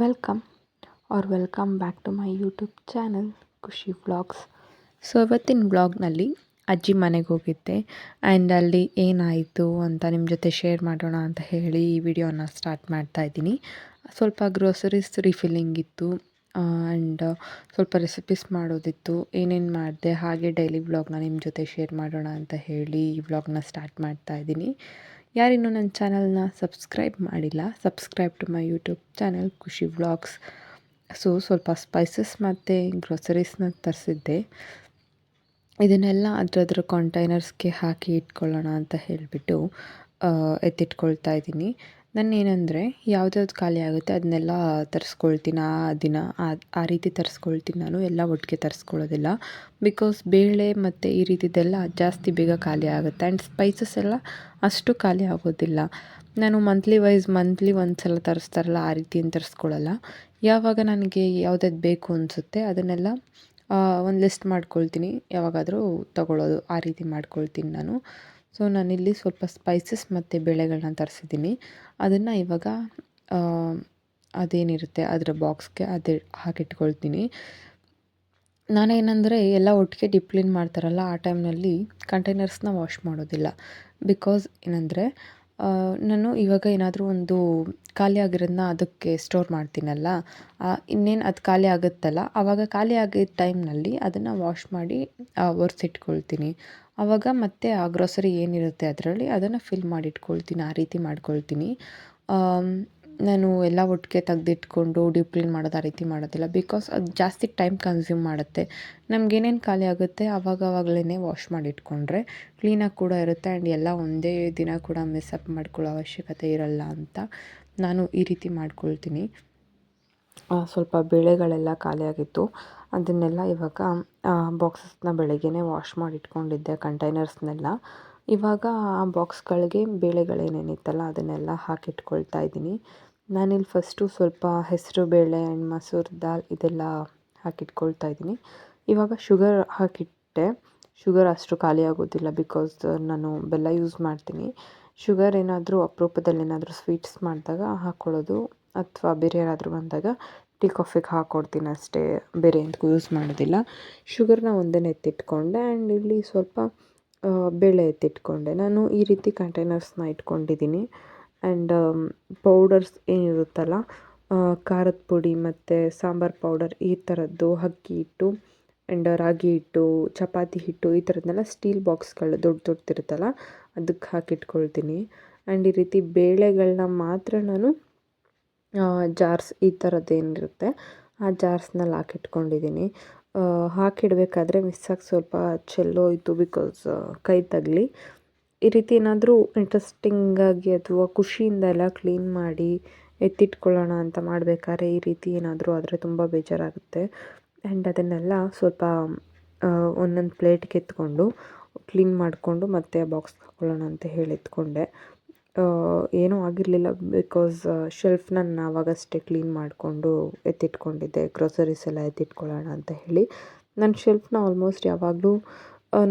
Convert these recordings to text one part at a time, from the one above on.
Welcome R welcome back to my YouTube channel Khushi vlogs so ಇವತ್ತಿನ ವ್ಲಾಗ್ನಲ್ಲಿ ಅಜ್ಜಿ ಮನೆಗೆ ಹೋಗಿದ್ದೆ ಆ್ಯಂಡ್ ಅಲ್ಲಿ ಏನಾಯಿತು ಅಂತ ನಿಮ್ಮ ಜೊತೆ ಶೇರ್ ಮಾಡೋಣ ಅಂತ ಹೇಳಿ ಈ ವಿಡಿಯೋನ ಸ್ಟಾರ್ಟ್ ಮಾಡ್ತಾ ಇದ್ದೀನಿ. ಸ್ವಲ್ಪ ಗ್ರೋಸರೀಸ್ ರಿಫಿಲ್ಲಿಂಗ್ ಇತ್ತು ಆ್ಯಂಡ್ ಸ್ವಲ್ಪ ರೆಸಿಪೀಸ್ ಮಾಡೋದಿತ್ತು, ಏನೇನು ಮಾಡಿದೆ, ಹಾಗೆ ಡೈಲಿ ವ್ಲಾಗ್ನ ನಿಮ್ಮ ಜೊತೆ ಶೇರ್ ಮಾಡೋಣ ಅಂತ ಹೇಳಿ ಈ ವ್ಲಾಗ್ನ ಸ್ಟಾರ್ಟ್ ಮಾಡ್ತಾ ಇದ್ದೀನಿ. ಯಾರಿನ್ನೂ ನನ್ನ ಚಾನಲ್ನ ಸಬ್ಸ್ಕ್ರೈಬ್ ಮಾಡಿಲ್ಲ, subscribe to my YouTube channel Khushi vlogs. So, ಸ್ವಲ್ಪ ಸ್ಪೈಸಸ್ ಮತ್ತು ಗ್ರೋಸರೀಸ್ನ ತರಿಸಿದ್ದೆ. ಇದನ್ನೆಲ್ಲ ಅದರದ್ರ ಕಾಂಟೈನರ್ಸ್ಗೆ ಹಾಕಿ ಇಟ್ಕೊಳ್ಳೋಣ ಅಂತ ಹೇಳಿಬಿಟ್ಟು ಎತ್ತಿಟ್ಕೊಳ್ತಾ ಇದ್ದೀನಿ. ನಾನು ಏನಂದರೆ ಯಾವ್ದ್ಯಾವ್ದು ಖಾಲಿ ಆಗುತ್ತೆ ಅದನ್ನೆಲ್ಲ ತರಿಸ್ಕೊಳ್ತೀನಿ. ಆ ದಿನ ಆ ರೀತಿ ತರಿಸ್ಕೊಳ್ತೀನಿ ನಾನು. ಎಲ್ಲ ಒಟ್ಟಿಗೆ ತರಿಸ್ಕೊಳ್ಳೋದಿಲ್ಲ. ಬಿಕಾಸ್ ಬೇಳೆ ಮತ್ತು ಈ ರೀತಿದೆಲ್ಲ ಜಾಸ್ತಿ ಬೇಗ ಖಾಲಿ ಆಗುತ್ತೆ. ಆ್ಯಂಡ್ ಸ್ಪೈಸಸ್ ಎಲ್ಲ ಅಷ್ಟು ಖಾಲಿ ಆಗೋದಿಲ್ಲ. ನಾನು ಮಂತ್ಲಿ ವೈಸ್ ಮಂತ್ಲಿ ಒಂದು ಸಲ ತರಿಸ್ತಾರಲ್ಲ, ಆ ರೀತಿ ಏನು ತರಿಸ್ಕೊಳ್ಳಲ್ಲ. ಯಾವಾಗ ನನಗೆ ಯಾವುದಾದ್ರು ಬೇಕು ಅನಿಸುತ್ತೆ ಅದನ್ನೆಲ್ಲ ಒಂದು ಲಿಸ್ಟ್ ಮಾಡ್ಕೊಳ್ತೀನಿ. ಯಾವಾಗಾದರೂ ತಗೊಳ್ಳೋದು ಆ ರೀತಿ ಮಾಡ್ಕೊಳ್ತೀನಿ ನಾನು. ಸೊ ನಾನಿಲ್ಲಿ ಸ್ವಲ್ಪ ಸ್ಪೈಸಸ್ ಮತ್ತು ಬೇಳೆಗಳನ್ನ ತರಿಸಿದ್ದೀನಿ. ಅದನ್ನು ಇವಾಗ ಅದೇನಿರುತ್ತೆ ಅದರ ಬಾಕ್ಸ್ಗೆ ಅದೇ ಹಾಕಿಟ್ಕೊಳ್ತೀನಿ. ನಾನೇನಂದರೆ ಎಲ್ಲ ಒಟ್ಟಿಗೆ ಡಿಪ್ಲಿನ್ ಮಾಡ್ತಾರಲ್ಲ ಆ ಟೈಮ್ನಲ್ಲಿ ಕಂಟೈನರ್ಸ್ನ ವಾಶ್ ಮಾಡೋದಿಲ್ಲ. ಬಿಕಾಸ್ ಏನಂದರೆ ನಾನು ಇವಾಗ ಏನಾದರೂ ಒಂದು ಖಾಲಿ ಆಗಿರೋದನ್ನ ಅದಕ್ಕೆ ಸ್ಟೋರ್ ಮಾಡ್ತೀನಲ್ಲ ಇನ್ನೇನು ಅದು ಖಾಲಿ ಆಗುತ್ತಲ್ಲ ಆವಾಗ ಖಾಲಿ ಆಗಿದ್ದ ಟೈಮ್ನಲ್ಲಿ ಅದನ್ನು ವಾಶ್ ಮಾಡಿ ಒರೆಸಿಟ್ಕೊಳ್ತೀನಿ. ಆವಾಗ ಮತ್ತೆ ಆ ಗ್ರೋಸರಿ ಏನಿರುತ್ತೆ ಅದರಲ್ಲಿ ಅದನ್ನು ಫಿಲ್ ಮಾಡಿಟ್ಕೊಳ್ತೀನಿ, ಆ ರೀತಿ ಮಾಡ್ಕೊಳ್ತೀನಿ. ನಾನು ಎಲ್ಲ ಒಟ್ಟಿಗೆ ತೆಗೆದಿಟ್ಕೊಂಡು ಡೀಪ್ ಕ್ಲೀನ್ ಮಾಡೋದು ಆ ರೀತಿ ಮಾಡೋದಿಲ್ಲ. ಬಿಕಾಸ್ ಅದು ಜಾಸ್ತಿ ಟೈಮ್ ಕನ್ಸ್ಯೂಮ್ ಮಾಡುತ್ತೆ. ನಮಗೇನೇನು ಖಾಲಿ ಆಗುತ್ತೆ ಆವಾಗವಾಗಲೇ ವಾಶ್ ಮಾಡಿ ಇಟ್ಕೊಂಡ್ರೆ ಕ್ಲೀನಾಗಿ ಕೂಡ ಇರುತ್ತೆ ಆ್ಯಂಡ್ ಎಲ್ಲ ಒಂದೇ ದಿನ ಕೂಡ ಮಿಸ್ಅಪ್ ಮಾಡ್ಕೊಳ್ಳೋ ಅವಶ್ಯಕತೆ ಇರಲ್ಲ ಅಂತ ನಾನು ಈ ರೀತಿ ಮಾಡ್ಕೊಳ್ತೀನಿ. ಸ್ವಲ್ಪ ಬೇಳೆಗಳೆಲ್ಲ ಖಾಲಿಯಾಗಿತ್ತು ಅದನ್ನೆಲ್ಲ ಇವಾಗ ಬಾಕ್ಸಸ್ನ ಬೆಳಗ್ಗೆನೇ ವಾಶ್ ಮಾಡಿ ಇಟ್ಕೊಂಡಿದ್ದೆ ಕಂಟೈನರ್ಸ್ನೆಲ್ಲ ಇವಾಗ ಆ ಬಾಕ್ಸ್ಗಳಿಗೆ ಬೇಳೆಗಳೇನೇನಿತ್ತಲ್ಲ ಅದನ್ನೆಲ್ಲ ಹಾಕಿಟ್ಕೊಳ್ತಾ ಇದ್ದೀನಿ. ನಾನಿಲ್ಲಿ ಫಸ್ಟು ಸ್ವಲ್ಪ ಹೆಸರು ಬೇಳೆ ಆ್ಯಂಡ್ ಮಸೂರ್ ದಾಲ್ ಇದೆಲ್ಲ ಹಾಕಿಟ್ಕೊಳ್ತಾ ಇದ್ದೀನಿ. ಇವಾಗ ಶುಗರ್ ಹಾಕಿಟ್ಟೆ. ಶುಗರ್ ಅಷ್ಟು ಖಾಲಿ ಆಗೋದಿಲ್ಲ ಬಿಕಾಸ್ ನಾನು ಬೆಲ್ಲ ಯೂಸ್ ಮಾಡ್ತೀನಿ. ಶುಗರ್ ಏನಾದರೂ ಅಪರೂಪದಲ್ಲಿ ಏನಾದರೂ ಸ್ವೀಟ್ಸ್ ಮಾಡಿದಾಗ ಹಾಕ್ಕೊಳ್ಳೋದು ಅಥವಾ ಬೇರೆ ಯಾರಾದರೂ ಬಂದಾಗ ಟೀ ಕಾಫಿಗೆ ಹಾಕ್ಕೊಡ್ತೀನಿ ಅಷ್ಟೇ. ಬೇರೆ ಎಂದಕ್ಕೂ ಯೂಸ್ ಮಾಡೋದಿಲ್ಲ. ಶುಗರ್ನ ಒಂದೇ ಎತ್ತಿಟ್ಕೊಂಡೆ ಆ್ಯಂಡ್ ಇಲ್ಲಿ ಸ್ವಲ್ಪ ಬೇಳೆ ಎತ್ತಿಟ್ಕೊಂಡೆ. ನಾನು ಈ ರೀತಿ ಕಂಟೈನರ್ಸ್ನ ಇಟ್ಕೊಂಡಿದ್ದೀನಿ. ಆ್ಯಂಡ್ ಪೌಡರ್ಸ್ ಏನಿರುತ್ತಲ್ಲ ಖಾರದ ಪುಡಿ ಮತ್ತು ಸಾಂಬಾರು ಪೌಡರ್ ಈ ಥರದ್ದು ಅಕ್ಕಿ ಹಿಟ್ಟು ಆ್ಯಂಡ್ ರಾಗಿ ಹಿಟ್ಟು, ಚಪಾತಿ ಹಿಟ್ಟು ಈ ಥರದ್ದನ್ನೆಲ್ಲ ಸ್ಟೀಲ್ ಬಾಕ್ಸ್ಗಳು ದೊಡ್ಡ ದೊಡ್ಡದಿರುತ್ತಲ್ಲ ಅದಕ್ಕೆ ಹಾಕಿಟ್ಕೊಳ್ತೀನಿ. ಆ್ಯಂಡ್ ಈ ರೀತಿ ಬೇಳೆಗಳನ್ನ ಮಾತ್ರ ನಾನು ಜಾರ್ಸ್ ಈ ಥರದ್ದು ಏನಿರುತ್ತೆ, ಆ ಜಾರ್ಸ್ನಲ್ಲಿ ಹಾಕಿಟ್ಕೊಂಡಿದ್ದೀನಿ. ಹಾಕಿಡಬೇಕಾದ್ರೆ ಮಿಸ್ಸಾಗಿ ಸ್ವಲ್ಪ ಚೆಲ್ಲೋಯಿತು ಬಿಕಾಸ್ ಕೈ ತಗಲಿ. ಈ ರೀತಿ ಏನಾದರೂ ಇಂಟ್ರೆಸ್ಟಿಂಗಾಗಿ ಅಥವಾ ಖುಷಿಯಿಂದ ಎಲ್ಲ ಕ್ಲೀನ್ ಮಾಡಿ ಎತ್ತಿಟ್ಕೊಳ್ಳೋಣ ಅಂತ ಮಾಡಬೇಕಾದ್ರೆ ಈ ರೀತಿ ಏನಾದರೂ ಆದರೆ ತುಂಬ ಬೇಜಾರಾಗುತ್ತೆ. ಆ್ಯಂಡ್ ಅದನ್ನೆಲ್ಲ ಸ್ವಲ್ಪ ಒಂದೊಂದು ಪ್ಲೇಟ್ಗೆ ಎತ್ಕೊಂಡು ಕ್ಲೀನ್ ಮಾಡಿಕೊಂಡು ಮತ್ತೆ ಬಾಕ್ಸ್ಗೆ ಹಾಕ್ಕೊಳ್ಳೋಣ ಅಂತ ಹೇಳಿ ಎತ್ಕೊಂಡೆ. ಏನೂ ಆಗಿರಲಿಲ್ಲ ಬಿಕಾಸ್ ಶೆಲ್ಫ್ನ ನಾನು ಆವಾಗಷ್ಟೇ ಕ್ಲೀನ್ ಮಾಡಿಕೊಂಡು ಎತ್ತಿಟ್ಕೊಂಡಿದ್ದೆ ಗ್ರೋಸರೀಸ್ ಎಲ್ಲ ಎತ್ತಿಟ್ಕೊಳ್ಳೋಣ ಅಂತ ಹೇಳಿ. ನನ್ನ ಶೆಲ್ಫ್ನ ಆಲ್ಮೋಸ್ಟ್ ಯಾವಾಗಲೂ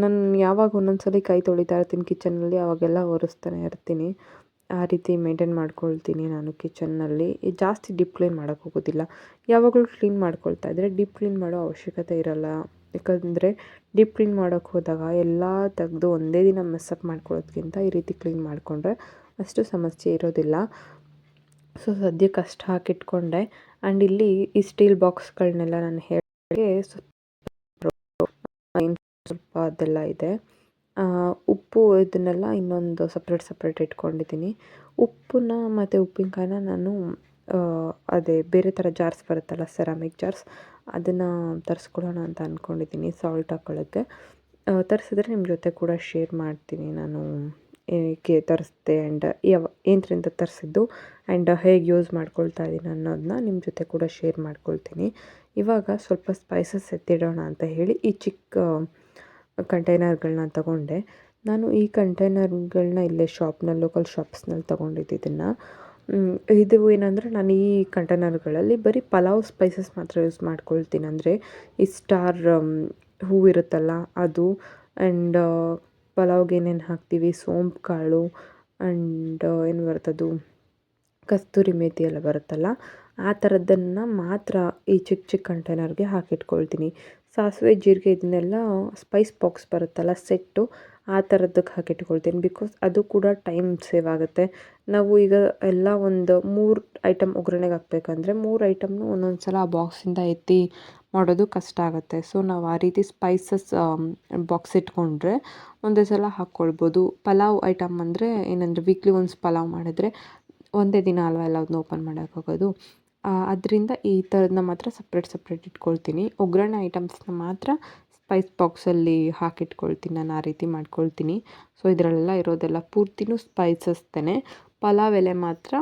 ನಾನು ಯಾವಾಗ ಒಂದೊಂದು ಸಲ ಕೈ ತೊಳಿತಾ ಇರ್ತೀನಿ ಕಿಚನ್ನಲ್ಲಿ ಅವಾಗೆಲ್ಲ ಒರೆಸ್ತಾನೆ ಇರ್ತೀನಿ. ಆ ರೀತಿ ಮೇಂಟೈನ್ ಮಾಡ್ಕೊಳ್ತೀನಿ ನಾನು ಕಿಚನ್ನಲ್ಲಿ ಜಾಸ್ತಿ ಡೀಪ್ ಕ್ಲೀನ್ ಮಾಡೋಕ್ಕೆ ಹೋಗೋದಿಲ್ಲ. ಯಾವಾಗಲೂ ಕ್ಲೀನ್ ಮಾಡ್ಕೊಳ್ತಾ ಇದ್ದರೆ ಡೀಪ್ ಕ್ಲೀನ್ ಮಾಡೋ ಅವಶ್ಯಕತೆ ಇರಲ್ಲ. ಯಾಕಂದರೆ ಡೀಪ್ ಕ್ಲೀನ್ ಮಾಡೋಕ್ಕೆ ಹೋದಾಗ ಎಲ್ಲ ತೆಗೆದು ಒಂದೇ ದಿನ ಮೆಸ್ಸಪ್ ಮಾಡ್ಕೊಳ್ಳೋದ್ಕಿಂತ ಈ ರೀತಿ ಕ್ಲೀನ್ ಮಾಡಿಕೊಂಡ್ರೆ ಅಷ್ಟು ಸಮಸ್ಯೆ ಇರೋದಿಲ್ಲ. ಸೊ ಸದ್ಯಕ್ಕೆ ಅಷ್ಟು ಹಾಕಿಟ್ಕೊಂಡೆ. ಆ್ಯಂಡ್ ಇಲ್ಲಿ ಈ ಸ್ಟೀಲ್ ಬಾಕ್ಸ್ಗಳನ್ನೆಲ್ಲ ನಾನು ಹೇಳಿ ಸ್ವಲ್ಪ ಅದೆಲ್ಲ ಇದೆ. ಉಪ್ಪು ಇದನ್ನೆಲ್ಲ ಇನ್ನೊಂದು ಸಪ್ರೇಟ್ ಸಪ್ರೇಟ್ ಇಟ್ಕೊಂಡಿದ್ದೀನಿ. ಉಪ್ಪನ್ನ ಮತ್ತು ಉಪ್ಪಿನಕಾಯಿನ ನಾನು ಅದೇ ಬೇರೆ ಥರ ಜಾರ್ಸ್ ಬರುತ್ತಲ್ಲ ಸೆರಾಮಿಕ್ ಜಾರ್ಸ್ ಅದನ್ನು ತರಿಸ್ಕೊಳ್ಳೋಣ ಅಂತ ಅಂದ್ಕೊಂಡಿದ್ದೀನಿ ಸಾಲ್ಟ್ ಹಾಕೊಳ್ಳೋಕ್ಕೆ. ತರಿಸಿದ್ರೆ ನಿಮ್ಮ ಜೊತೆ ಕೂಡ ಶೇರ್ ಮಾಡ್ತೀನಿ ನಾನು. ಏನಕ್ಕೆ ತರಿಸ್ದೆ ಆ್ಯಂಡ್ ಯಾವ ಏನರಿಂದ ತರಿಸಿದ್ದು ಆ್ಯಂಡ್ ಹೇಗೆ ಯೂಸ್ ಮಾಡ್ಕೊಳ್ತಾ ಇದ್ದೀನಿ ಅನ್ನೋದನ್ನ ನಿಮ್ಮ ಜೊತೆ ಕೂಡ ಶೇರ್ ಮಾಡ್ಕೊಳ್ತೀನಿ. ಇವಾಗ ಸ್ವಲ್ಪ ಸ್ಪೈಸಸ್ ಎತ್ತಿಡೋಣ ಅಂತ ಹೇಳಿ ಈ ಚಿಕ್ಕ ಕಂಟೈನರ್ಗಳನ್ನ ತಗೊಂಡೆ. ನಾನು ಈ ಕಂಟೈನರ್ಗಳನ್ನ ಇಲ್ಲೇ ಶಾಪ್ನ ಲೋಕಲ್ ಶಾಪ್ಸ್ನಲ್ಲಿ ತೊಗೊಂಡಿದ್ದಿದ್ದನ್ನು ಇದು ಏನಂದರೆ ನಾನು ಈ ಕಂಟೈನರ್ಗಳಲ್ಲಿ ಬರೀ ಪಲಾವ್ ಸ್ಪೈಸಸ್ ಮಾತ್ರ ಯೂಸ್ ಮಾಡ್ಕೊಳ್ತೀನಿ. ಅಂದರೆ ಈ ಸ್ಟಾರ್ ಹೂವಿರುತ್ತಲ್ಲ ಅದು ಆ್ಯಂಡ್ ಪಲಾವ್ಗೆ ಏನೇನು ಹಾಕ್ತೀವಿ, ಸೋಂಪು, ಕಾಳು ಆ್ಯಂಡ್ ಏನು ಬರ್ತದು ಕಸ್ತೂರಿ ಮೇಥಿ ಎಲ್ಲ ಬರುತ್ತಲ್ಲ? ಆ ಥರದ್ದನ್ನು ಮಾತ್ರ ಈ ಚಿಕ್ಕ ಚಿಕ್ಕ ಕಂಟೈನರ್ಗೆ ಹಾಕಿಟ್ಕೊಳ್ತೀನಿ. ಸಾಸಿವೆ, ಜೀರಿಗೆ ಇದನ್ನೆಲ್ಲ ಸ್ಪೈಸ್ ಬಾಕ್ಸ್ ಬರುತ್ತಲ್ಲ, ಸೆಟ್ಟು ಆ ಥರದ್ದಕ್ಕೆ ಹಾಕಿಟ್ಕೊಳ್ತೀನಿ. ಬಿಕಾಸ್ ಅದು ಕೂಡ ಟೈಮ್ ಸೇವ್ ಆಗುತ್ತೆ. ನಾವು ಈಗ ಎಲ್ಲ ಒಂದು ಮೂರು ಐಟಮ್ ಒಗ್ಗರಣೆಗೆ ಹಾಕ್ಬೇಕಂದ್ರೆ ಮೂರು ಐಟಮ್ನು ಒಂದೊಂದು ಸಲ ಆ ಬಾಕ್ಸಿಂದ ಎತ್ತಿ ಮಾಡೋದು ಕಷ್ಟ ಆಗುತ್ತೆ. ಸೊ, ನಾವು ಆ ರೀತಿ ಸ್ಪೈಸಸ್ ಬಾಕ್ಸ್ ಇಟ್ಕೊಂಡ್ರೆ ಒಂದೇ ಸಲ ಹಾಕ್ಕೊಳ್ಬೋದು ಪಲಾವ್ ಐಟಮ್ ಅಂದರೆ ಏನಂದರೆ ವೀಕ್ಲಿ ಒನ್ಸ್ ಪಲಾವ್ ಮಾಡಿದ್ರೆ ಒಂದೇ ದಿನ ಅಲ್ವಾ ಅದನ್ನ ಓಪನ್ ಮಾಡೋಕ್ಕಾಗೋದು? ಅದರಿಂದ ಈ ಥರದನ್ನ ಮಾತ್ರ ಸಪ್ರೇಟ್ ಸಪ್ರೇಟ್ ಇಟ್ಕೊಳ್ತೀನಿ. ಒಗ್ಗರಣೆ ಐಟಮ್ಸ್ನ ಮಾತ್ರ ಸ್ಪೈಸ್ ಬಾಕ್ಸಲ್ಲಿ ಹಾಕಿಟ್ಕೊಳ್ತೀನಿ, ನಾನು ಆ ರೀತಿ ಮಾಡ್ಕೊಳ್ತೀನಿ. ಸೊ, ಇದರಲ್ಲೆಲ್ಲ ಇರೋದೆಲ್ಲ ಪೂರ್ತಿನೂ ಸ್ಪೈಸಸ್ತೇನೆ ಪಲಾವ್ ಎಲೆ ಮಾತ್ರ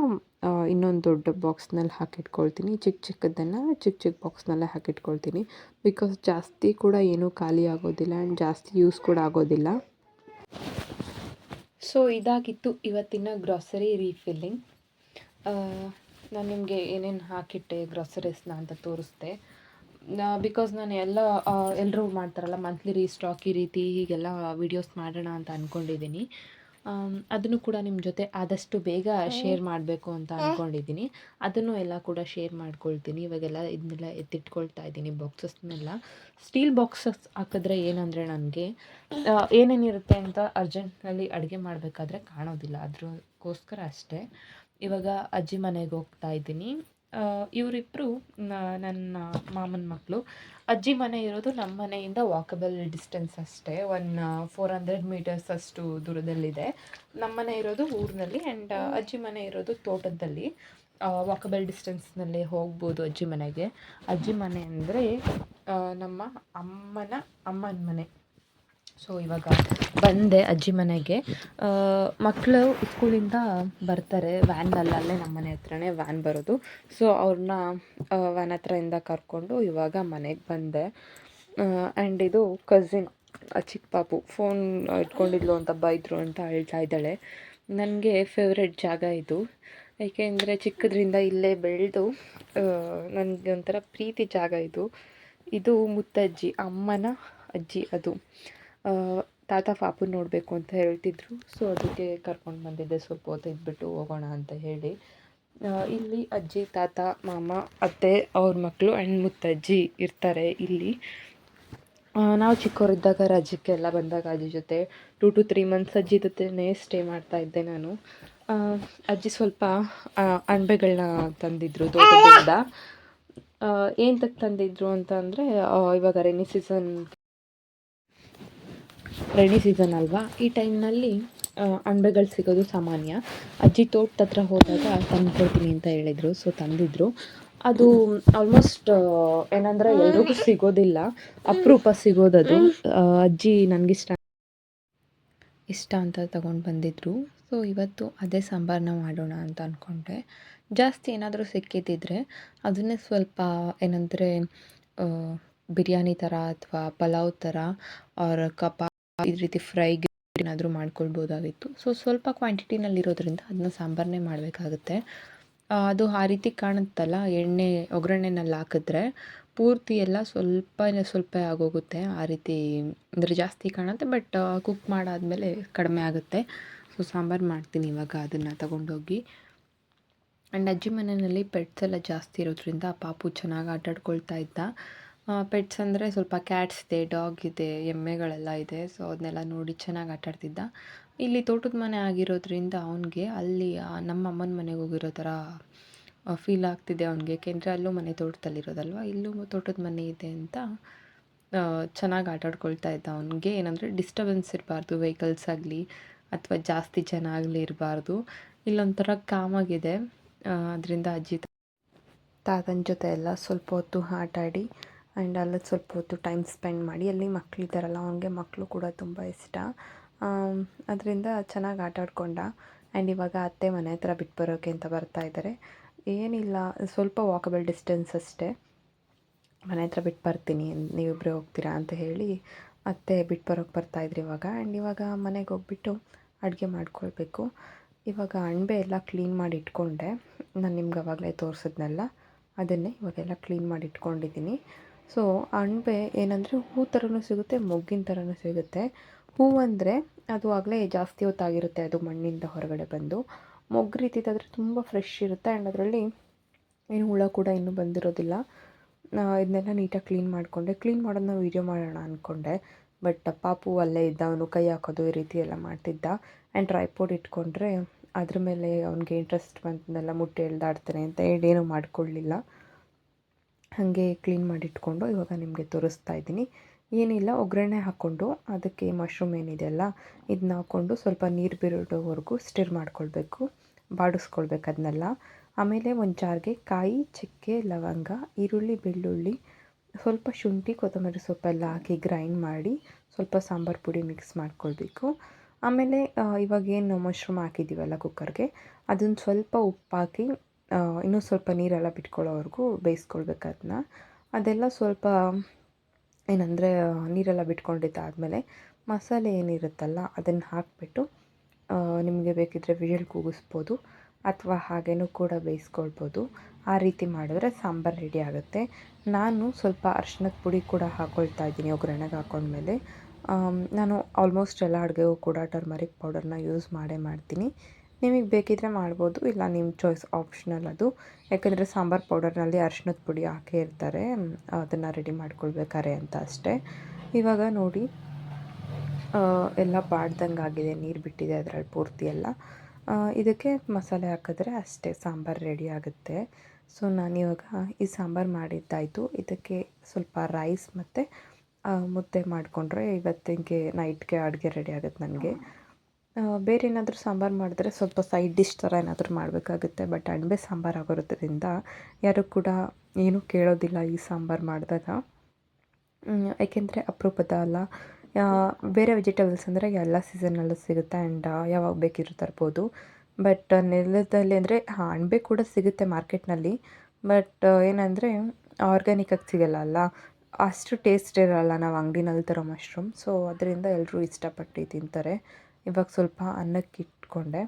ಇನ್ನೊಂದು ದೊಡ್ಡ ಬಾಕ್ಸ್ನಲ್ಲಿ ಹಾಕಿಟ್ಕೊಳ್ತೀನಿ. ಚಿಕ್ಕ ಚಿಕ್ಕದನ್ನು ಚಿಕ್ಕ ಚಿಕ್ಕ ಬಾಕ್ಸ್ನಲ್ಲೇ ಹಾಕಿಟ್ಕೊಳ್ತೀನಿ. ಬಿಕಾಸ್ ಜಾಸ್ತಿ ಕೂಡ ಏನೂ ಖಾಲಿ ಆಗೋದಿಲ್ಲ ಆ್ಯಂಡ್ ಜಾಸ್ತಿ ಯೂಸ್ ಕೂಡ ಆಗೋದಿಲ್ಲ. ಸೊ ಇದಾಗಿತ್ತು ಇವತ್ತಿನ ಗ್ರಾಸರಿ ರೀಫಿಲ್ಲಿಂಗ್ ನಾನು ನಿಮಗೆ ಏನೇನು ಹಾಕಿಟ್ಟೆ ಗ್ರಾಸರೀಸ್ನ ಅಂತ ತೋರಿಸ್ದೆ. ಬಿಕಾಸ್ ನಾನು ಎಲ್ಲ ಎಲ್ಲರೂ ಮಾಡ್ತಾರಲ್ಲ ಮಂತ್ಲಿ ರೀಸ್ಟಾಕ್ ಈ ರೀತಿ ಹೀಗೆಲ್ಲ ವೀಡಿಯೋಸ್ ಮಾಡೋಣ ಅಂತ ಅಂದ್ಕೊಂಡಿದ್ದೀನಿ ಅದನ್ನು ಕೂಡ ನಿಮ್ಮ ಜೊತೆ ಆದಷ್ಟು ಬೇಗ ಶೇರ್ ಮಾಡಬೇಕು ಅಂತ ಅಂದ್ಕೊಂಡಿದ್ದೀನಿ ಅದನ್ನು ಎಲ್ಲ ಕೂಡ ಶೇರ್ ಮಾಡ್ಕೊಳ್ತೀನಿ. ಇವಾಗೆಲ್ಲ ಇದನ್ನೆಲ್ಲ ಎತ್ತಿಟ್ಕೊಳ್ತಾ ಇದ್ದೀನಿ ಬಾಕ್ಸಸ್ನೆಲ್ಲ ಸ್ಟೀಲ್ ಬಾಕ್ಸಸ್ ಹಾಕಿದ್ರೆ ಏನಂದರೆ ನನಗೆ ಏನೇನಿರುತ್ತೆ ಅಂತ ಅರ್ಜೆಂಟ್ನಲ್ಲಿ ಅಡುಗೆ ಮಾಡಬೇಕಾದ್ರೆ ಕಾಣೋದಿಲ್ಲ. ಅದ್ರಕ್ಕೋಸ್ಕರ ಅಷ್ಟೇ. ಇವಾಗ ಅಜ್ಜಿ ಮನೆಗೆ ಹೋಗ್ತಾ ಇದ್ದೀನಿ. ಇವರಿಬ್ಬರು ನನ್ನ ಮಾಮನ ಮಕ್ಕಳು ಅಜ್ಜಿ ಮನೆ ಇರೋದು ನಮ್ಮ ಮನೆಯಿಂದ ವಾಕಬಲ್ ಡಿಸ್ಟೆನ್ಸ್ ಅಷ್ಟೇ. ಒನ್ ಫೋರ್ ಹಂಡ್ರೆಡ್ ಮೀಟರ್ಸ್ ಅಷ್ಟು ದೂರದಲ್ಲಿದೆ. ನಮ್ಮ ಮನೆ ಇರೋದು ಊರಿನಲ್ಲಿ ಆ್ಯಂಡ್ ಅಜ್ಜಿ ಮನೆ ಇರೋದು ತೋಟದಲ್ಲಿ. ವಾಕಬಲ್ ಡಿಸ್ಟೆನ್ಸ್ನಲ್ಲಿ ಹೋಗ್ಬೋದು ಅಜ್ಜಿ ಮನೆಗೆ. ಅಜ್ಜಿ ಮನೆ ಅಂದರೆ ನಮ್ಮ ಅಮ್ಮನ ಅಮ್ಮನ ಮನೆ. ಸೊ ಇವಾಗ ಬಂದೆ ಅಜ್ಜಿ ಮನೆಗೆ. ಮಕ್ಕಳು ಸ್ಕೂಲಿಂದ ಬರ್ತಾರೆ. ವ್ಯಾನ್ನಲ್ಲಿ ಅಲ್ಲೇ ನಮ್ಮ ಮನೆ ಹತ್ರನೇ ವ್ಯಾನ್ ಬರೋದು. ಸೊ ಅವ್ರನ್ನ ವ್ಯಾನ್ ಹತ್ರದಿಂದ ಕರ್ಕೊಂಡು ಇವಾಗ ಮನೆಗೆ ಬಂದೆ. ಆ್ಯಂಡ್ ಇದು ಕಝಿನ್ ಚಿಕ್ಕ ಪಾಪು ಫೋನ್ ಇಟ್ಕೊಂಡಿದ್ಲು ಅಂತ ಬೈದರು ಅಂತ ಹೇಳ್ತಾ ಇದ್ದಾಳೆ. ನನಗೆ ಫೇವ್ರೆಟ್ ಜಾಗ ಇದು. ಏಕೆಂದರೆ ಚಿಕ್ಕದ್ರಿಂದ ಇಲ್ಲೇ ಬೆಳೆದು ನನಗೆ ಒಂಥರ ಪ್ರೀತಿ ಜಾಗ ಇದು. ಇದು ಮುತ್ತಜ್ಜಿ, ಅಮ್ಮನ ಅಜ್ಜಿ ಅದು. ತಾತ ಪಾಪುನ ನೋಡಬೇಕು ಅಂತ ಹೇಳ್ತಿದ್ರು. ಸೊ ಅದಕ್ಕೆ ಕರ್ಕೊಂಡು ಬಂದಿದ್ದೆ. ಸ್ವಲ್ಪ ಹೊತ್ತು ಇದ್ಬಿಟ್ಟು ಹೋಗೋಣ ಅಂತ ಹೇಳಿ. ಇಲ್ಲಿ ಅಜ್ಜಿ, ತಾತ, ಮಾಮ, ಅತ್ತೆ, ಅವ್ರ ಮಕ್ಕಳು ಆ್ಯಂಡ್ ಮುತ್ತಜ್ಜಿ ಇರ್ತಾರೆ ಇಲ್ಲಿ. ನಾವು ಚಿಕ್ಕವರಿದ್ದಾಗ ರಾಜ್ಯಕ್ಕೆಲ್ಲ ಬಂದಾಗ ಅಜ್ಜಿ ಜೊತೆ ಟೂ ಟು ತ್ರೀ ಮಂತ್ಸ್ ಅಜ್ಜಿ ಜೊತೆನೇ ಸ್ಟೇ ಮಾಡ್ತಾ ಇದ್ದೆ ನಾನು. ಅಜ್ಜಿ ಸ್ವಲ್ಪ ಅಣಬೆಗಳನ್ನ ತಂದಿದ್ರು ದೊಡ್ಡದಿಂದ ಏನು ತಂದಿದ್ರು ಅಂತ ಅಂದರೆ ಇವಾಗ ರೆನಿ ಸೀಸನ್ ರೈನಿ ಸೀಸನ್ ಅಲ್ವಾ? ಈ ಟೈಮ್ನಲ್ಲಿ ಅಣಬೆಗಳು ಸಿಗೋದು ಸಾಮಾನ್ಯ. ಅಜ್ಜಿ ತೋಟದ ಹತ್ರ ಹೋದಾಗ ತಂದುಕೊಡ್ತೀನಿ ಅಂತ ಹೇಳಿದರು ಸೊ ತಂದಿದ್ದರು ಅದು ಆಲ್ಮೋಸ್ಟ್ ಏನಂದ್ರೆ ಎಲ್ರಿಗೂ ಸಿಗೋದಿಲ್ಲ. ಅಪರೂಪ ಸಿಗೋದದು. ಅಜ್ಜಿ ನನಗಿಷ್ಟ ಇಷ್ಟ ಅಂತ ತಗೊಂಡು ಬಂದಿದ್ರು. ಸೊ ಇವತ್ತು ಅದೇ ಸಾಂಬಾರನ್ನ ಮಾಡೋಣ ಅಂತ ಅಂದ್ಕೊಂಡೆ ಜಾಸ್ತಿ ಏನಾದರೂ ಸಿಕ್ಕಿದ್ದಿದ್ರೆ ಅದನ್ನೇ ಸ್ವಲ್ಪ ಏನಂದರೆ ಬಿರಿಯಾನಿ ಥರ ಅಥವಾ ಪಲಾವ್ ಥರ ಆರ್ ಕಬಾಬ್ ಈ ರೀತಿ ಫ್ರೈ ಏನಾದರೂ ಮಾಡ್ಕೊಳ್ಬೋದಾಗಿತ್ತು. ಸೊ ಸ್ವಲ್ಪ ಕ್ವಾಂಟಿಟಿನಲ್ಲಿರೋದ್ರಿಂದ ಅದನ್ನ ಸಾಂಬಾರನ್ನೇ ಮಾಡಬೇಕಾಗುತ್ತೆ. ಅದು ಆ ರೀತಿ ಕಾಣುತ್ತಲ್ಲ, ಎಣ್ಣೆ, ಒಗ್ಗರಣೆನಲ್ಲಿ ಹಾಕಿದ್ರೆ ಪೂರ್ತಿ ಎಲ್ಲ ಸ್ವಲ್ಪ ಸ್ವಲ್ಪ ಆಗೋಗುತ್ತೆ. ಆ ರೀತಿ ಅಂದರೆ ಜಾಸ್ತಿ ಕಾಣುತ್ತೆ ಬಟ್ ಕುಕ್ ಮಾಡಾದಮೇಲೆ ಕಡಿಮೆ ಆಗುತ್ತೆ. ಸೊ ಸಾಂಬಾರು ಮಾಡ್ತೀನಿ ಇವಾಗ ಅದನ್ನು ತಗೊಂಡೋಗಿ. ಆ್ಯಂಡ್ ಅಜ್ಜಿ ಮನೆಯಲ್ಲಿ ಪೆಟ್ಸ್ ಎಲ್ಲ ಜಾಸ್ತಿ ಇರೋದ್ರಿಂದ ಪಾಪು ಚೆನ್ನಾಗಿ ಆಟಾಡ್ಕೊಳ್ತಾ ಇದ್ದ. ಪೆಟ್ಸ್ ಅಂದರೆ ಸ್ವಲ್ಪ ಕ್ಯಾಟ್ಸ್ ಇದೆ ಡಾಗ್ ಇದೆ, ಎಮ್ಮೆಗಳೆಲ್ಲ ಇದೆ. ಸೊ ಅದನ್ನೆಲ್ಲ ನೋಡಿ ಚೆನ್ನಾಗಿ ಆಟಾಡ್ತಿದ್ದ ಇಲ್ಲಿ ತೋಟದ ಮನೆ ಆಗಿರೋದ್ರಿಂದ ಅವನಿಗೆ ಅಲ್ಲಿ ನಮ್ಮ ಅಮ್ಮನ ಮನೆಗೆ ಹೋಗಿರೋ ಥರ ಫೀಲ್ ಆಗ್ತಿದೆ ಅವನಿಗೆ. ಏಕೆಂದರೆ ಅಲ್ಲೂ ಮನೆ ತೋಟದಲ್ಲಿರೋದಲ್ವ? ಇಲ್ಲೂ ತೋಟದ ಮನೆ ಇದೆ ಅಂತ ಚೆನ್ನಾಗಿ ಆಟಾಡ್ಕೊಳ್ತಾ ಇದ್ದ ಅವನಿಗೆ. ಏನಂದರೆ ಡಿಸ್ಟರ್ಬೆನ್ಸ್ ಇರಬಾರ್ದು ವೆಹಿಕಲ್ಸ್ ಆಗಲಿ, ಅಥವಾ ಜಾಸ್ತಿ ಜನ ಆಗಲಿ ಇರಬಾರ್ದು. ಇಲ್ಲೊಂಥರ ಕಾಮಾಗಿದೆ ಅದರಿಂದ ಅಜ್ಜಿ, ತಾತನ ಜೊತೆ ಎಲ್ಲ ಸ್ವಲ್ಪ ಹೊತ್ತು ಆಟಾಡಿ ಆ್ಯಂಡ್ ಅಲ್ಲಿ ಸ್ವಲ್ಪ ಹೊತ್ತು ಟೈಮ್ ಸ್ಪೆಂಡ್ ಮಾಡಿ, ಅಲ್ಲಿ ಮಕ್ಕಳಿದ್ದಾರಲ್ಲ ಅವನಿಗೆ ಮಕ್ಕಳು ಕೂಡ ತುಂಬ ಇಷ್ಟ. ಅದರಿಂದ ಚೆನ್ನಾಗಿ ಆಟ ಆಡ್ಕೊಂಡ. ಆ್ಯಂಡ್ ಇವಾಗ ಅತ್ತೆ ಮನೆ ಹತ್ರ ಬಿಟ್ಟು ಬರೋಕೆ ಅಂತ ಬರ್ತಾ ಇದ್ದಾರೆ ಏನಿಲ್ಲ, ಸ್ವಲ್ಪ ವಾಕಬಲ್ ಡಿಸ್ಟೆನ್ಸ್ ಅಷ್ಟೇ. ಮನೆ ಹತ್ರ ಬಿಟ್ಟು ಬರ್ತೀನಿ ನೀವಿಬ್ಬರೇ ಹೋಗ್ತೀರಾ ಅಂತ ಹೇಳಿ ಅತ್ತೆ ಬಿಟ್ಟು ಬರ್ತಾ ಬರ್ತಾಯಿದ್ರು ಇವಾಗ. ಆ್ಯಂಡ್ ಇವಾಗ ಮನೆಗೆ ಹೋಗ್ಬಿಟ್ಟು ಅಡುಗೆ ಮಾಡ್ಕೊಳ್ಬೇಕು. ಇವಾಗ ಅಣಬೆ ಎಲ್ಲ ಕ್ಲೀನ್ ಮಾಡಿ ಇಟ್ಕೊಂಡೆ. ನಾನು ನಿಮ್ಗೆ ಅವಾಗಲೇ ತೋರಿಸಿದ್ನಲ್ಲ, ಅದನ್ನೇ ಇವಾಗೆಲ್ಲ ಕ್ಲೀನ್ ಮಾಡಿ ಇಟ್ಕೊಂಡಿದ್ದೀನಿ ಸೊ ಅಣಬೆ ಏನಂದರೆ ಹೂ ಥರನೂ ಸಿಗುತ್ತೆ, ಮೊಗ್ಗಿನ ಥರನೂ ಸಿಗುತ್ತೆ. ಹೂ ಅಂದರೆ ಅದು ಆಗಲೇ ಜಾಸ್ತಿ ಹೊತ್ತಾಗಿರುತ್ತೆ ಅದು ಮಣ್ಣಿಂದ ಹೊರಗಡೆ ಬಂದು. ಮೊಗ್ಗು ರೀತಿದಾದರೆ ತುಂಬ ಫ್ರೆಶ್ ಇರುತ್ತೆ ಆ್ಯಂಡ್ ಅದರಲ್ಲಿ ಏನು ಹುಳ ಕೂಡ ಇನ್ನೂ ಬಂದಿರೋದಿಲ್ಲ. ಇದನ್ನೆಲ್ಲ ನೀಟಾಗಿ ಕ್ಲೀನ್ ಮಾಡಿಕೊಂಡೆ. ಕ್ಲೀನ್ ಮಾಡೋದನ್ನ ವೀಡಿಯೋ ಮಾಡೋಣ ಅಂದ್ಕೊಂಡೆ ಬಟ್ ಪಾಪು ಅಲ್ಲೇ ಇದ್ದ, ಅವನು ಕೈ ಹಾಕೋದು ಈ ರೀತಿ ಎಲ್ಲ ಮಾಡ್ತಿದ್ದ. ಆ್ಯಂಡ್ ಟ್ರೈಪೋಡ್ ಇಟ್ಕೊಂಡ್ರೆ ಅದ್ರ ಮೇಲೆ ಅವ್ನಿಗೆ ಇಂಟ್ರೆಸ್ಟ್ ಬಂದೆಲ್ಲ ಮುಟ್ಟಿ ಎಳ್ದಾಡ್ತಾನೆ ಅಂತ ಹೇಳಿ ಏನೂ ಮಾಡ್ಕೊಳ್ಳಿಲ್ಲ. ಹಾಗೆ ಕ್ಲೀನ್ ಮಾಡಿಟ್ಕೊಂಡು ಇವಾಗ ನಿಮಗೆ ತೋರಿಸ್ತಾ ಇದ್ದೀನಿ. ಏನಿಲ್ಲ, ಒಗ್ಗರಣೆ ಹಾಕ್ಕೊಂಡು ಅದಕ್ಕೆ ಮಶ್ರೂಮ್ ಏನಿದೆಯಲ್ಲ ಇದನ್ನ ಹಾಕ್ಕೊಂಡು ಸ್ವಲ್ಪ ನೀರು ಬಿಡೋವರೆಗೂ ಸ್ಟಿರ್ ಮಾಡ್ಕೊಳ್ಬೇಕು, ಬಾಡಿಸ್ಕೊಳ್ಬೇಕು ಅದನ್ನೆಲ್ಲ ಆಮೇಲೆ ಒಂದು ಜಾರಿಗೆ ಕಾಯಿ, ಚಕ್ಕೆ, ಲವಂಗ, ಈರುಳ್ಳಿ, ಬೆಳ್ಳುಳ್ಳಿ, ಸ್ವಲ್ಪ ಶುಂಠಿ, ಕೊತ್ತಂಬರಿ ಸೊಪ್ಪೆಲ್ಲ ಹಾಕಿ ಗ್ರೈಂಡ್ ಮಾಡಿ ಸ್ವಲ್ಪ ಸಾಂಬಾರು ಪುಡಿ ಮಿಕ್ಸ್ ಮಾಡ್ಕೊಳ್ಬೇಕು. ಆಮೇಲೆ ಇವಾಗೇನು ಮಶ್ರೂಮ್ ಹಾಕಿದ್ದೀವಲ್ಲ ಕುಕ್ಕರ್ಗೆ ಅದನ್ನು ಸ್ವಲ್ಪ ಉಪ್ಪು ಹಾಕಿ ಇನ್ನೂ ಸ್ವಲ್ಪ ನೀರೆಲ್ಲ ಬಿಟ್ಕೊಳ್ಳೋವರೆಗೂ ಬೇಯಿಸ್ಕೊಳ್ಬೇಕು ಅದನ್ನ ಅದೆಲ್ಲ ಸ್ವಲ್ಪ, ಏನಂದರೆ, ನೀರೆಲ್ಲ ಬಿಟ್ಕೊಂಡಿದ್ದಾದಮೇಲೆ ಮಸಾಲೆ ಏನಿರುತ್ತಲ್ಲ, ಅದನ್ನು ಹಾಕಿಬಿಟ್ಟು ನಿಮಗೆ ಬೇಕಿದ್ದರೆ ವಿಷಲ್ ಕೂಗಿಸ್ಬೋದು, ಅಥವಾ ಹಾಗೇನೂ ಕೂಡ ಬೇಯಿಸ್ಕೊಳ್ಬೋದು. ಆ ರೀತಿ ಮಾಡಿದ್ರೆ ಸಾಂಬಾರು ರೆಡಿ ಆಗುತ್ತೆ. ನಾನು ಸ್ವಲ್ಪ ಅರ್ಶಿನದ ಪುಡಿ ಕೂಡ ಹಾಕ್ಕೊಳ್ತಾ ಇದ್ದೀನಿ ಒಗ್ಗರಣೆಗೆ ಹಾಕೊಂಡ್ಮೇಲೆ. ನಾನು ಆಲ್ಮೋಸ್ಟ್ ಎಲ್ಲ ಅಡುಗೆಗೂ ಕೂಡ ಟರ್ಮರಿಕ್ ಪೌಡರ್ನ ಯೂಸ್ ಮಾಡೇ ಮಾಡ್ತೀನಿ. ನಿಮಗೆ ಬೇಕಿದ್ದರೆ ಮಾಡ್ಬೋದು. ಇಲ್ಲ, ನಿಮ್ಮ ಚಾಯ್ಸ್ ಆಪ್ಷನಲ್ ಅದು. ಯಾಕಂದರೆ ಸಾಂಬಾರು ಪೌಡರ್ನಲ್ಲಿ ಅರ್ಶಿನದ ಪುಡಿ ಹಾಕೇ ಇರ್ತಾರೆ. ಅದನ್ನು ರೆಡಿ ಮಾಡ್ಕೊಳ್ಬೇಕಾರೆ ಅಂತ ಅಷ್ಟೇ. ಇವಾಗ ನೋಡಿ ಎಲ್ಲ ಬಾಡ್ದಂಗೆ ಆಗಿದೆ. ನೀರು ಬಿಟ್ಟಿದೆ ಅದರಲ್ಲಿ ಪೂರ್ತಿ ಎಲ್ಲ. ಇದಕ್ಕೆ ಮಸಾಲೆ ಹಾಕಿದ್ರೆ ಅಷ್ಟೇ, ಸಾಂಬಾರು ರೆಡಿ ಆಗುತ್ತೆ. ಸೊ ನಾನಿವಾಗ ಈ ಸಾಂಬಾರು ಮಾಡಿದ್ದಾಯಿತು. ಇದಕ್ಕೆ ಸ್ವಲ್ಪ ರೈಸ್ ಮತ್ತು ಮುದ್ದೆ ಮಾಡಿಕೊಂಡ್ರೆ ಇವತ್ತಿಗೆ ನೈಟ್ಗೆ ಅಡುಗೆ ರೆಡಿ ಆಗುತ್ತೆ ನನಗೆ. ಬೇರೆ ಏನಾದರೂ ಸಾಂಬಾರು ಮಾಡಿದ್ರೆ ಸ್ವಲ್ಪ ಸೈಡ್ ಡಿಶ್ ಥರ ಏನಾದರೂ ಮಾಡಬೇಕಾಗುತ್ತೆ ಬಟ್ ಅಣಬೆ ಸಾಂಬಾರು ಆಗಿರೋದ್ರಿಂದ ಯಾರೂ ಕೂಡ ಏನೂ ಕೇಳೋದಿಲ್ಲ ಈ ಸಾಂಬಾರು ಮಾಡಿದಾಗ. ಏಕೆಂದರೆ ಅಪರೂಪದ ಅಲ್ಲ. ಬೇರೆ ವೆಜಿಟೇಬಲ್ಸ್ ಅಂದರೆ ಎಲ್ಲ ಸೀಸನ್ನಲ್ಲೂ ಸಿಗುತ್ತೆ ಆ್ಯಂಡ್ ಯಾವಾಗ ಬೇಕಿದ್ರೂ ತರ್ಬೋದು. ಬಟ್ ನೆಲದಲ್ಲಿ ಅಂದರೆ ಹಾಂ ಅಣಬೆ ಕೂಡ ಸಿಗುತ್ತೆ ಮಾರ್ಕೆಟ್ನಲ್ಲಿ. ಬಟ್ ಏನಂದರೆ ಆರ್ಗ್ಯಾನಿಕಾಗಿ ಸಿಗಲ್ಲ ಅಲ್ಲ. ಅಷ್ಟು ಟೇಸ್ಟ್ ಇರೋಲ್ಲ ನಾವು ಅಂಗಡಿನಲ್ಲಿ ತರೋ ಮಶ್ರೂಮ್ ಸೊ ಅದರಿಂದ ಎಲ್ಲರೂ ಇಷ್ಟಪಟ್ಟು ತಿಂತಾರೆ. ಇವಾಗ ಸ್ವಲ್ಪ ಅನ್ನಕ್ಕೆ ಇಟ್ಕೊಂಡೆ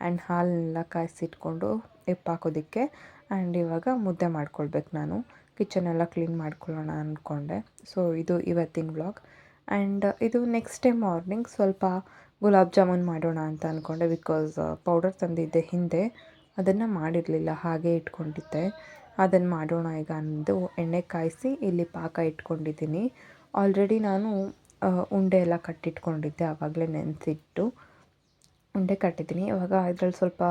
ಆ್ಯಂಡ್ ಹಾಲನ್ನೆಲ್ಲ ಕಾಯಿಸಿಟ್ಕೊಂಡು ಉಪ್ಪು ಹಾಕೋದಕ್ಕೆ ಆ್ಯಂಡ್ ಇವಾಗ ಮುದ್ದೆ ಮಾಡ್ಕೊಳ್ಬೇಕು ನಾನು. ಕಿಚನೆಲ್ಲ ಕ್ಲೀನ್ ಮಾಡ್ಕೊಳ್ಳೋಣ ಅಂದ್ಕೊಂಡೆ ಸೊ ಇದು ಇವತ್ತಿನ ವ್ಲಾಗ್ ಆ್ಯಂಡ್ ಇದು ನೆಕ್ಸ್ಟ್ ಡೇ ಮಾರ್ನಿಂಗ್ ಸ್ವಲ್ಪ ಗುಲಾಬ್ ಜಾಮೂನ್ ಮಾಡೋಣ ಅಂತ ಅಂದ್ಕೊಂಡೆ ಬಿಕಾಸ್ ಪೌಡರ್ ತಂದಿದ್ದೆ ಹಿಂದೆ. ಅದನ್ನು ಮಾಡಿರಲಿಲ್ಲ, ಹಾಗೆ ಇಟ್ಕೊಂಡಿದ್ದೆ. ಅದನ್ನು ಮಾಡೋಣ ಈಗ ಅಂದು ಎಣ್ಣೆ ಕಾಯಿಸಿ ಇಲ್ಲಿ ಪಾಕ ಇಟ್ಕೊಂಡಿದ್ದೀನಿ. ಆಲ್ರೆಡಿ ನಾನು ಉಂಡೆ ಎಲ್ಲ ಕಟ್ಟಿಟ್ಕೊಂಡಿದ್ದೆ, ಆವಾಗಲೇ ನೆನೆಸಿಟ್ಟು ಉಂಡೆ ಕಟ್ಟಿದ್ದೀನಿ. ಇವಾಗ ಇದ್ರಲ್ಲಿ ಸ್ವಲ್ಪ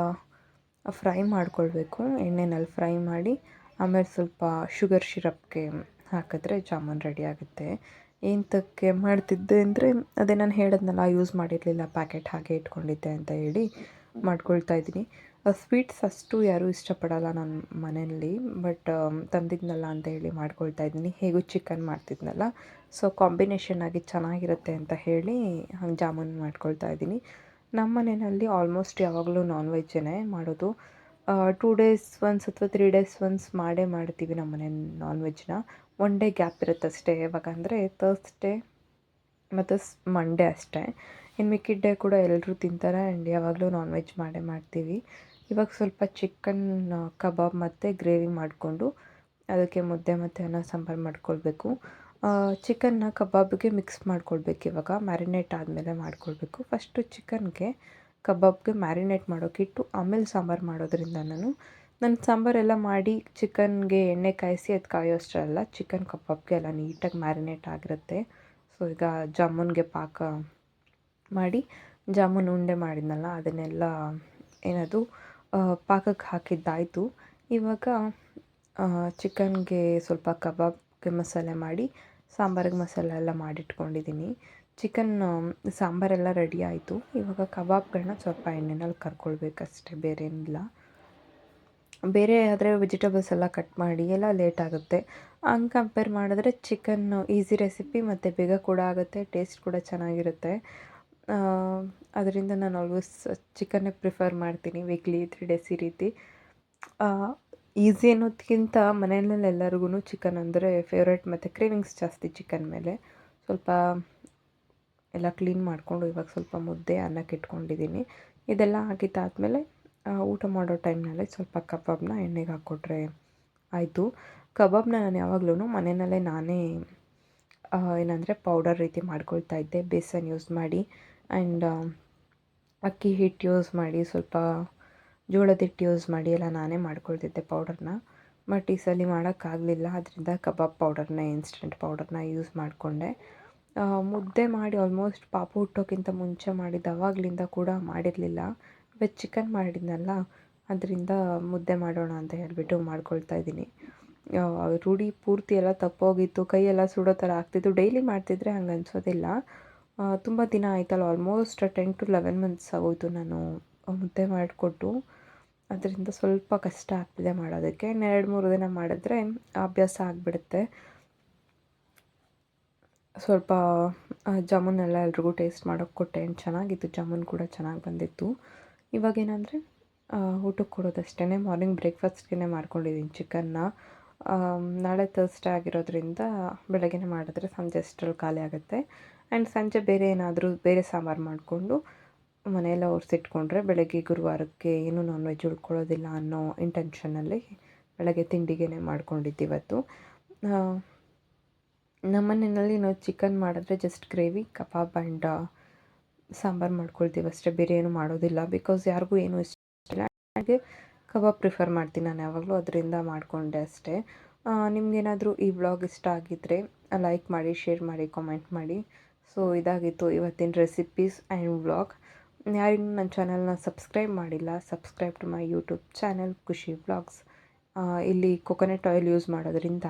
ಫ್ರೈ ಮಾಡ್ಕೊಳ್ಬೇಕು. ಎಣ್ಣೆನಲ್ಲಿ ಫ್ರೈ ಮಾಡಿ ಆಮೇಲೆ ಸ್ವಲ್ಪ ಶುಗರ್ ಶಿರಪ್ಗೆ ಹಾಕಿದ್ರೆ ಜಾಮೂನ್ ರೆಡಿ ಆಗುತ್ತೆ. ಎಂತಕ್ಕೆ ಮಾಡ್ತಿದ್ದೆ ಅಂದರೆ, ಅದೇ ನಾನು ಹೇಳಿದ್ನಲ್ಲ, ಯೂಸ್ ಮಾಡಿರಲಿಲ್ಲ, ಪ್ಯಾಕೆಟ್ ಹಾಗೆ ಇಟ್ಕೊಂಡಿದ್ದೆ ಅಂತ ಹೇಳಿ ಮಾಡ್ಕೊಳ್ತಾ ಇದ್ದೀನಿ. ಸ್ವೀಟ್ಸ್ ಅಷ್ಟು ಯಾರೂ ಇಷ್ಟಪಡಲ್ಲ ನನ್ನ ಮನೆಯಲ್ಲಿ, ಬಟ್ ತಂದಿದ್ನಲ್ಲ ಅಂತ ಹೇಳಿ ಮಾಡ್ಕೊಳ್ತಾ ಇದ್ದೀನಿ. ಹೇಗೂ ಚಿಕನ್ ಮಾಡ್ತಿದ್ನಲ್ಲ ಸೊ ಕಾಂಬಿನೇಷನ್ ಆಗಿ ಚೆನ್ನಾಗಿರುತ್ತೆ ಅಂತ ಹೇಳಿ ಹಂಗೆ ಜಾಮೂನ್ ಮಾಡ್ಕೊಳ್ತಾ ಇದ್ದೀನಿ. ನಮ್ಮ ಮನೆಯಲ್ಲಿ ಆಲ್ಮೋಸ್ಟ್ ಯಾವಾಗಲೂ ನಾನ್ ವೆಜ್ಜೇ ಮಾಡೋದು. ಟೂ ಡೇಸ್ ಒನ್ಸ್ ಅಥವಾ ತ್ರೀ ಡೇಸ್ ಒನ್ಸ್ ಮಾಡೇ ಮಾಡ್ತೀವಿ ನಮ್ಮ ಮನೆ ನಾನ್ ವೆಜ್ನ ಒನ್ ಡೇ ಗ್ಯಾಪ್ ಇರುತ್ತೆ ಅಷ್ಟೇ ಯಾವಾಗ ಅಂದರೆ ತರ್ಸ್ಡೇ ಮತ್ತು ಮಂಡೇ ಅಷ್ಟೇ. ಇನ್ನು ಮಿಕ್ಕಿದ ಡೇ ಕೂಡ ಎಲ್ಲರೂ ತಿಂತಾರೆ ಆ್ಯಂಡ್ ಯಾವಾಗಲೂ ನಾನ್ ವೆಜ್ ಮಾಡೇ ಮಾಡ್ತೀವಿ. ಇವಾಗ ಸ್ವಲ್ಪ ಚಿಕನ್ ಕಬಾಬ್ ಮತ್ತು ಗ್ರೇವಿ ಮಾಡಿಕೊಂಡು ಅದಕ್ಕೆ ಮುದ್ದೆ ಮತ್ತು ಅನ್ನ ಸಾಂಬಾರು ಮಾಡ್ಕೊಳ್ಬೇಕು. ಚಿಕನ್ನ ಕಬಾಬ್ಗೆ ಮಿಕ್ಸ್ ಮಾಡ್ಕೊಳ್ಬೇಕು ಇವಾಗ. ಮ್ಯಾರಿನೇಟ್ ಆದಮೇಲೆ ಮಾಡ್ಕೊಳ್ಬೇಕು. ಫಸ್ಟು ಚಿಕನ್ಗೆ ಕಬಾಬ್ಗೆ ಮ್ಯಾರಿನೇಟ್ ಮಾಡೋಕ್ಕಿಟ್ಟು ಆಮೇಲೆ ಸಾಂಬಾರು ಮಾಡೋದ್ರಿಂದ ನಾನು. ನಾನು ಸಾಂಬಾರೆಲ್ಲ ಮಾಡಿ ಚಿಕನ್ಗೆ ಎಣ್ಣೆ ಕಾಯಿಸಿ ಅದು ಕಾಯೋ ಅಷ್ಟರಲ್ಲ ಚಿಕನ್ ಕಬಾಬ್ಗೆ ಎಲ್ಲ ನೀಟಾಗಿ ಮ್ಯಾರಿನೇಟ್ ಆಗಿರುತ್ತೆ. ಸೊ ಈಗ ಜಾಮೂನ್ಗೆ ಪಾಕ ಮಾಡಿ ಜಾಮೂನ್ ಉಂಡೆ ಮಾಡಿದ್ನಲ್ಲ, ಅದನ್ನೆಲ್ಲ ಏನದು ಪಾಕಕ್ಕೆ ಹಾಕಿದ್ದಾಯಿತು. ಇವಾಗ ಚಿಕನ್ಗೆ ಸ್ವಲ್ಪ ಕಬಾಬ್ಗೆ ಮಸಾಲೆ ಮಾಡಿ, ಸಾಂಬಾರಿಗೆ ಮಸಾಲೆ ಎಲ್ಲ ಮಾಡಿಟ್ಕೊಂಡಿದ್ದೀನಿ ಚಿಕನ್ ಸಾಂಬಾರೆಲ್ಲ ರೆಡಿ ಆಯಿತು. ಇವಾಗ ಕಬಾಬ್ಗಳನ್ನ ಸ್ವಲ್ಪ ಎಣ್ಣೆನಲ್ಲಿ ಕರ್ಕೊಳ್ಬೇಕಷ್ಟೇ ಬೇರೆ ಏನಿಲ್ಲ ಬೇರೆ ಆದರೆ ವೆಜಿಟೇಬಲ್ಸ್ ಎಲ್ಲ ಕಟ್ ಮಾಡಿ, ಎಲ್ಲ ಲೇಟ್ ಆಗುತ್ತೆ. ಹಂಗೆ ಕಂಪೇರ್ ಮಾಡಿದ್ರೆ ಚಿಕನ್ ಈಸಿ ರೆಸಿಪಿ ಮತ್ತು ಬೇಗ ಕೂಡ ಆಗುತ್ತೆ ಟೇಸ್ಟ್ ಕೂಡ ಚೆನ್ನಾಗಿರುತ್ತೆ. ಅದರಿಂದ ನಾನು ಆಲ್ವೇಸ್ ಚಿಕನ್ನೇ ಪ್ರಿಫರ್ ಮಾಡ್ತೀನಿ ವೀಕ್ಲಿ ತ್ರೀ ಡೇಸ್ ಈ ರೀತಿ. ಈಸಿ ಅನ್ನೋದಕ್ಕಿಂತ ಮನೆಯಲ್ಲಿ ಎಲ್ಲರಿಗೂ ಚಿಕನ್ ಅಂದರೆ ಫೇವ್ರೇಟ್ ಮತ್ತು ಕ್ರೇವಿಂಗ್ಸ್ ಜಾಸ್ತಿ ಚಿಕನ್ ಮೇಲೆ. ಸ್ವಲ್ಪ ಎಲ್ಲ ಕ್ಲೀನ್ ಮಾಡಿಕೊಂಡು ಇವಾಗ ಸ್ವಲ್ಪ ಮುದ್ದೆ, ಅನ್ನಕ್ಕೆ ಇಟ್ಕೊಂಡಿದ್ದೀನಿ ಇದೆಲ್ಲ ಆಗಿದ್ದಾದಮೇಲೆ ಊಟ ಮಾಡೋ ಟೈಮ್ನಲ್ಲೇ ಸ್ವಲ್ಪ ಕಬಾಬ್ನ ಎಣ್ಣೆಗೆ ಹಾಕ್ಕೊಟ್ರೆ ಆಯಿತು. ಕಬಾಬ್ನ ನಾನು ಯಾವಾಗಲೂ ಮನೆಯಲ್ಲೇ ನಾನೇ ಏನಂದರೆ ಪೌಡರ್ ರೀತಿ ಮಾಡ್ಕೊಳ್ತಾ ಇದ್ದೆ. ಬೇಸನ್ ಯೂಸ್ ಮಾಡಿ ಆ್ಯಂಡ್ ಅಕ್ಕಿ ಹಿಟ್ಟು ಯೂಸ್ ಮಾಡಿ ಸ್ವಲ್ಪ ಜೋಳದ ಹಿಟ್ಟು ಯೂಸ್ ಮಾಡಿ ಎಲ್ಲ ನಾನೇ ಮಾಡ್ಕೊಳ್ತಿದ್ದೆ ಪೌಡರ್ನ ಬಟ್ ಈ ಸಲ ಮಾಡೋಕ್ಕಾಗಲಿಲ್ಲ, ಅದರಿಂದ ಕಬಾಬ್ ಪೌಡರ್ನ ಇನ್ಸ್ಟೆಂಟ್ ಪೌಡರ್ನ ಯೂಸ್ ಮಾಡಿಕೊಂಡೆ. ಮುದ್ದೆ ಮಾಡಿ ಆಲ್ಮೋಸ್ಟ್ ಪಾಪು ಹುಟ್ಟೋಕ್ಕಿಂತ ಮುಂಚೆ ಮಾಡಿದ್ದು ಅವಾಗಲಿಂದ ಕೂಡ ಮಾಡಿರಲಿಲ್ಲ. ಇವತ್ತು ಚಿಕನ್ ಮಾಡಿದ್ನಲ್ಲ, ಅದರಿಂದ ಮುದ್ದೆ ಮಾಡೋಣ ಅಂತ ಹೇಳಿಬಿಟ್ಟು ಮಾಡ್ಕೊಳ್ತಾ ಇದ್ದೀನಿ. ರೂಢಿ ಪೂರ್ತಿ ಎಲ್ಲ ತಪ್ಪೋಗಿತ್ತು, ಕೈಯೆಲ್ಲ ಸುಡೋ ಥರ ಆಗ್ತಿತ್ತು. ಡೈಲಿ ಮಾಡ್ತಿದ್ರೆ ಹಂಗೆ ಅನಿಸೋದಿಲ್ಲ. ತುಂಬ ದಿನ ಆಯ್ತಲ್ಲ almost ten to eleven months ಆಗೋಯ್ತು ನಾನು ಮುದ್ದೆ ಮಾಡಿಕೊಟ್ಟು. ಅದರಿಂದ ಸ್ವಲ್ಪ ಕಷ್ಟ ಆಗ್ತಿದೆ ಮಾಡೋದಕ್ಕೆ. ಇನ್ನೆರಡು ಮೂರು ದಿನ ಮಾಡಿದ್ರೆ ಅಭ್ಯಾಸ ಆಗಿಬಿಡುತ್ತೆ. ಸ್ವಲ್ಪ ಜಾಮೂನೆಲ್ಲ ಎಲ್ರಿಗೂ ಟೇಸ್ಟ್ ಮಾಡೋಕ್ಕೆ ಕೊಟ್ಟೆ. ಚೆನ್ನಾಗಿತ್ತು. ಜಾಮೂನ್ ಕೂಡ ಚೆನ್ನಾಗಿ ಬಂದಿತ್ತು. ಇವಾಗೇನಂದರೆ ಊಟಕ್ಕೆ ಕೊಡೋದಷ್ಟೇ ಮಾರ್ನಿಂಗ್ ಬ್ರೇಕ್ಫಾಸ್ಟ್ಗೆ ಮಾಡ್ಕೊಂಡಿದ್ದೀನಿ ಚಿಕನ್ನ. ನಾಳೆ ತರ್ಸ್ಡೇ ಆಗಿರೋದ್ರಿಂದ ಬೆಳಗ್ಗೆ ಮಾಡಿದ್ರೆ ಸಂಜೆ ಅಷ್ಟರಲ್ಲಿ ಖಾಲಿ ಆಗುತ್ತೆ. ಆ್ಯಂಡ್ ಸಂಜೆ ಬೇರೆ ಏನಾದರೂ ಬೇರೆ ಸಾಂಬಾರು ಮಾಡಿಕೊಂಡು ಮನೆಯೆಲ್ಲ ಒರೆಸಿಟ್ಕೊಂಡ್ರೆ ಬೆಳಗ್ಗೆ, ಗುರುವಾರಕ್ಕೆ ಏನು ನಾನ್ ವೆಜ್ ಉಳ್ಕೊಳ್ಳೋದಿಲ್ಲ ಅನ್ನೋ ಇಂಟೆನ್ಷನಲ್ಲಿ ಬೆಳಗ್ಗೆ ತಿಂಡಿಗೇನೆ ಮಾಡ್ಕೊಂಡಿದ್ದು ಇವತ್ತು. ನಮ್ಮ ಮನೆಯಲ್ಲಿ ನಾವು ಚಿಕನ್ ಮಾಡಿದ್ರೆ just gravy kebab and sambar ಮಾಡ್ಕೊಳ್ತೀವಿ ಅಷ್ಟೇ. ಬೇರೆ ಏನು ಮಾಡೋದಿಲ್ಲ. ಬಿಕಾಸ್ ಯಾರಿಗೂ ಏನೂ ಇಷ್ಟ ಇಲ್ಲ. ಹಾಗೆ ಕಬಾಬ್ ಪ್ರಿಫರ್ ಮಾಡ್ತೀನಿ ನಾನು ಯಾವಾಗಲೂ. ಅದರಿಂದ ಮಾಡಿಕೊಂಡೆ ಅಷ್ಟೇ. ನಿಮಗೇನಾದರೂ ಈ ವ್ಲಾಗ್ ಇಷ್ಟ ಆಗಿದ್ದರೆ ಲೈಕ್ ಮಾಡಿ ಶೇರ್ ಮಾಡಿ ಕಾಮೆಂಟ್ ಮಾಡಿ. ಸೊ ಇದಾಗಿತ್ತು ಇವತ್ತಿನ ರೆಸಿಪೀಸ್ ಆ್ಯಂಡ್ ವ್ಲಾಗ್ ಯಾರಿಗೂ ನನ್ನ ಚಾನಲ್ನ ಸಬ್ಸ್ಕ್ರೈಬ್ ಮಾಡಿಲ್ಲ, subscribe to my YouTube channel Khushi vlogs. ಇಲ್ಲಿ ಕೊಕೊನೆಟ್ ಆಯಿಲ್ ಯೂಸ್ ಮಾಡೋದ್ರಿಂದ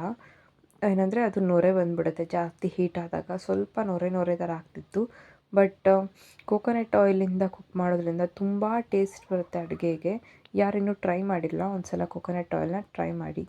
ಏನಂದರೆ ಅದು ನೊರೆ ಬಂದುಬಿಡುತ್ತೆ, ಜಾಸ್ತಿ ಹೀಟ್ ಆದಾಗ. ಸ್ವಲ್ಪ ನೊರೆ ನೊರೆ ಥರ ಆಗ್ತಿತ್ತು, ಬಟ್, ಕೋಕೋನೆಟ್ ಆಯಿಲಿಂದ ಕುಕ್ ಮಾಡೋದ್ರಿಂದ ತುಂಬ ಟೇಸ್ಟ್ ಬರುತ್ತೆ ಅಡುಗೆಗೆ. ಯಾರಿನ್ನೂ ಟ್ರೈ ಮಾಡಿಲ್ಲ ಒಂದು ಸಲ ಕೊಕೊನಟ್ ಆಯಿಲ್ನ ಟ್ರೈ ಮಾಡಿ.